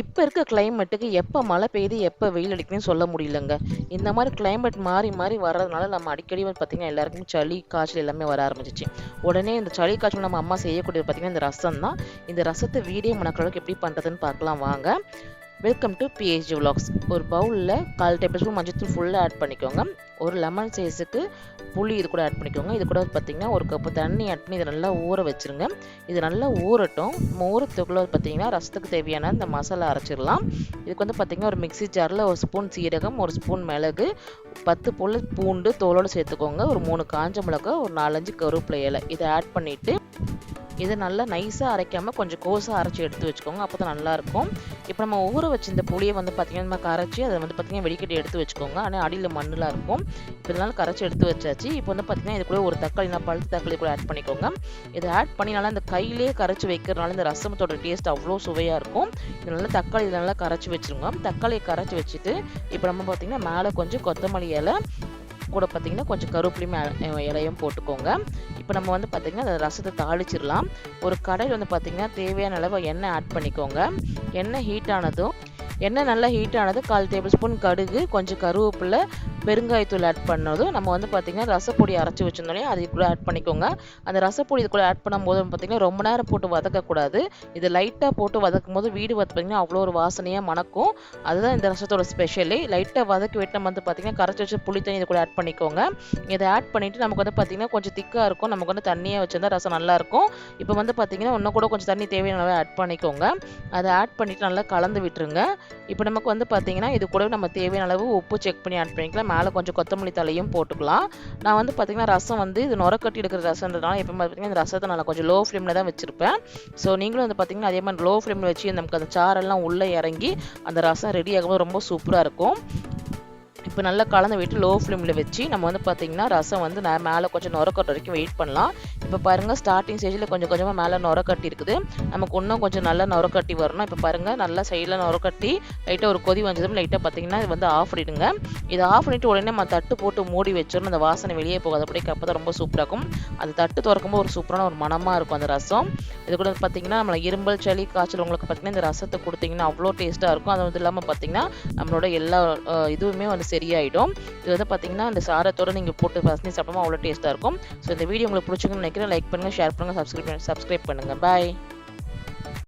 இப்போ இருக்க கிளைமேட்டுக்கு எப்போ மழை பெய்யுது எப்போ வெயில் அடிக்குதுன்னு சொல்ல முடியலங்க. இந்த மாதிரி கிளைமேட் மாறி மாறி வர்றதுனால நம்ம அடிக்கடி வந்து பார்த்திங்கன்னா எல்லாருக்குமே சளி காய்ச்சல் எல்லாமே வர ஆரம்பிச்சிச்சு. உடனே இந்த சளி காய்ச்சல் நம்ம அம்மா செய்யக்கூடியது பார்த்திங்கன்னா இந்த ரசம் தான் இந்த ரசத்தை வீடியோ மணக்கிறதுக்கு எப்படி பண்ணுறதுன்னு பார்க்கலாம் வாங்க. வெல்கம் டு பிஹெச்டி விலாக்ஸ் ஒரு பவுலில் கால் டேபிள் ஸ்பூன் மஞ்சத்தூள் ஃபுல்லாக ஆட் பண்ணிக்கோங்க. ஒரு லெமன் சைஸுக்கு புளி இது கூட ஆட் பண்ணிக்கோங்க. இது கூட பார்த்திங்கன்னா ஒரு கப்பு தண்ணி ஆட் பண்ணி இதை நல்லா ஊற வச்சுருங்க. இது நல்லா ஊறட்டும். நம்ம ஊறத்துக்குள்ளே பார்த்திங்கன்னா ரசத்துக்கு தேவையான இந்த மசாலா அரைச்சிடலாம். இதுக்கு வந்து பார்த்திங்கன்னா ஒரு மிக்ஸி ஜாரில் ஒரு ஸ்பூன் சீரகம் ஒரு ஸ்பூன் மிளகு பத்து போல் பூண்டு தோலோடு சேர்த்துக்கோங்க. ஒரு மூணு காஞ்ச மிளகா ஒரு நாலஞ்சு கருவேப்பிலை இலை. இதை ஆட் பண்ணிவிட்டு இதை நல்லா நைஸாக அரைக்காமல் கொஞ்சம் கோஸாக அரைச்சி எடுத்து வச்சுக்கோங்க. அப்போ தான் நல்லாயிருக்கும். இப்போ நம்ம ஊற வச்சு இந்த புளியை வந்து பார்த்திங்கன்னா நம்ம கரைச்சி அதை வந்து பார்த்திங்கன்னா வெடிக்கட்டி எடுத்து வச்சுக்கோங்க. ஆனால் அடியில் மண்ணெலாம் இருக்கும். இப்போ இதனால கரைச்சி எடுத்து வச்சாச்சு. இப்போ வந்து பார்த்திங்கன்னா இது கூட ஒரு தக்காளி நான் பழுத்து தக்காளி கூட ஆட் பண்ணிக்கோங்க. இதை ஆட் பண்ணினால இந்த கையிலே கரைச்சி வைக்கிறனால இந்த ரசமத்தோட டேஸ்ட் அவ்வளோ சுவையாக இருக்கும். இது நல்லா தக்காளி நல்லா கரைச்சி வச்சுருங்க. தக்காளியை கரைச்சி வச்சுட்டு இப்போ நம்ம பார்த்திங்கன்னா மேலே கொஞ்சம் கொத்தமல்லி இலை கூட பார்த்திங்கன்னா கொஞ்சம் கருவேப்பிலையும் இலையும் போட்டுக்கோங்க. இப்போ நம்ம வந்து பார்த்திங்கன்னா அந்த ரசத்தை தாளிச்சிடலாம். ஒரு கடையில் வந்து பார்த்திங்கன்னா தேவையான அளவு எண்ணெய் ஆட் பண்ணிக்கோங்க. எண்ணெய் ஹீட் ஆனதும் எண்ணெய் நல்லா ஹீட் ஆனது கால் டேபிள் ஸ்பூன் கடுகு கொஞ்சம் கருவேப்பிலை பெருங்காயத்தூள் ஆட் பண்ணதும் நம்ம வந்து பார்த்திங்கன்னா ரசப்பொடி அரைச்சி வச்சிருந்தோம் அது கூட ஆட் பண்ணிக்கோங்க. அந்த ரசப்பொடி இது கூட ஆட் பண்ணும்போது பார்த்திங்கன்னா ரொம்ப நேரம் போட்டு வதக்கக்கூடாது. இது லைட்டாக போட்டு வதக்கும் போது வீடு பார்த்திங்கன்னா அவ்வளோ ஒரு வாசனையாக மணக்கும். அதுதான் இந்த ரசத்தோட ஸ்பெஷலு லைட்டாக வதக்கி விட்டு நம்ம வந்து பார்த்திங்கன்னா கரைச்சி வச்சு புளி தண்ணி இது கூட ஆட் பண்ணிக்கோங்க. இதை ஆட் பண்ணிவிட்டு நமக்கு வந்து பார்த்திங்கன்னா கொஞ்சம் திக்காக இருக்கும். நமக்கு வந்து தண்ணியாக வச்சுருந்தா ரசம் நல்லாயிருக்கும் இப்போ வந்து பார்த்திங்கன்னா இன்னும் கூட கொஞ்சம் தண்ணி தேவையான ஆட் பண்ணிக்கோங்க. அதை ஆட் பண்ணிவிட்டு நல்லா கலந்து விட்டுருங்க. இப்போ நமக்கு வந்து பார்த்திங்கன்னா இது கூட நம்ம தேவையான அளவு உப்பு செக் பண்ணி ஆட் பண்ணிக்கலாம். மேலே கொஞ்சம் கொத்தமல்லி தலையும் போட்டுக்கலாம். நான் வந்து பார்த்திங்கன்னா ரசம் வந்து இது நுரக்கட்டி எடுக்கிற ரசம்ன்றதுனால எப்போ பார்த்திங்கன்னா இந்த ரசத்தை நான் கொஞ்சம் லோ ஃப்ளேமில் தான் வச்சுருப்பேன். ஸோ நீங்களும் வந்து பார்த்திங்கன்னா அதே மாதிரி லோ ஃப்ளேமில் வச்சு நமக்கு அந்த சாரெல்லாம் உள்ளே இறங்கி அந்த ரசம் ரெடி ஆகும்போது ரொம்ப சூப்பராக இருக்கும். இப்போ நல்லா கலந்து விட்டு லோ ஃப்ளேமில் வச்சு நம்ம வந்து பார்த்திங்கன்னா ரசம் வந்து நான் மேலே கொஞ்சம் நுரக்கட்டு வரைக்கும் வெயிட் பண்ணலாம். இப்போ பாருங்கள் ஸ்டார்டிங் ஸ்டேஜில் கொஞ்சம் கொஞ்சமாக மேலே நுரக்கட்டி இருக்குது. நமக்கு இன்னும் கொஞ்சம் நல்லா நுரக்கட்டி வரணும். இப்போ பாருங்கள் நல்லா சைடில் நுரக்கட்டி லைட்டாக ஒரு கொதி வந்ததும் லைட்டாக பார்த்தீங்கன்னா இது வந்து ஆஃப் பண்ணிடுங்க. இதை ஆஃப் பண்ணிட்டு உடனே நம்ம தட்டு போட்டு மூடி வச்சிடணும். அந்த வாசனை வெளியே போகாத அப்படியே அப்போ தான் ரொம்ப சூப்பராக இருக்கும். அது தட்டு திறக்கும்போது ஒரு சூப்பரான ஒரு மனமாக இருக்கும் அந்த ரசம். இது கூட பார்த்தீங்கன்னா நம்மளை இரும்பல் சளி காய்ச்சல் உங்களுக்கு பார்த்தீங்கன்னா இந்த ரசத்தை கொடுத்தீங்கன்னா அவ்வளோ டேஸ்ட்டாக இருக்கும். அது வந்து இல்லாமல் பார்த்தீங்கன்னா நம்மளோட எல்லா இதுவுமே வந்து சரியாயிடும். இது வந்து பார்த்தீங்கன்னா இந்த சாரத்தோடு நீங்கள் போட்டு பசங்க சாப்பிடும்போது அவ்வளோ டேஸ்ட்டாக இருக்கும். ஸோ இந்த வீடியோ உங்களுக்கு பிடிச்சிங்கன்னு நினைக்கிறேன். லைக் பண்ணுங்கள் ஷேர் பண்ணுங்கள் சப்ஸ்கிரைப் சப்ஸ்கிரைப் பண்ணுங்கள் பாய்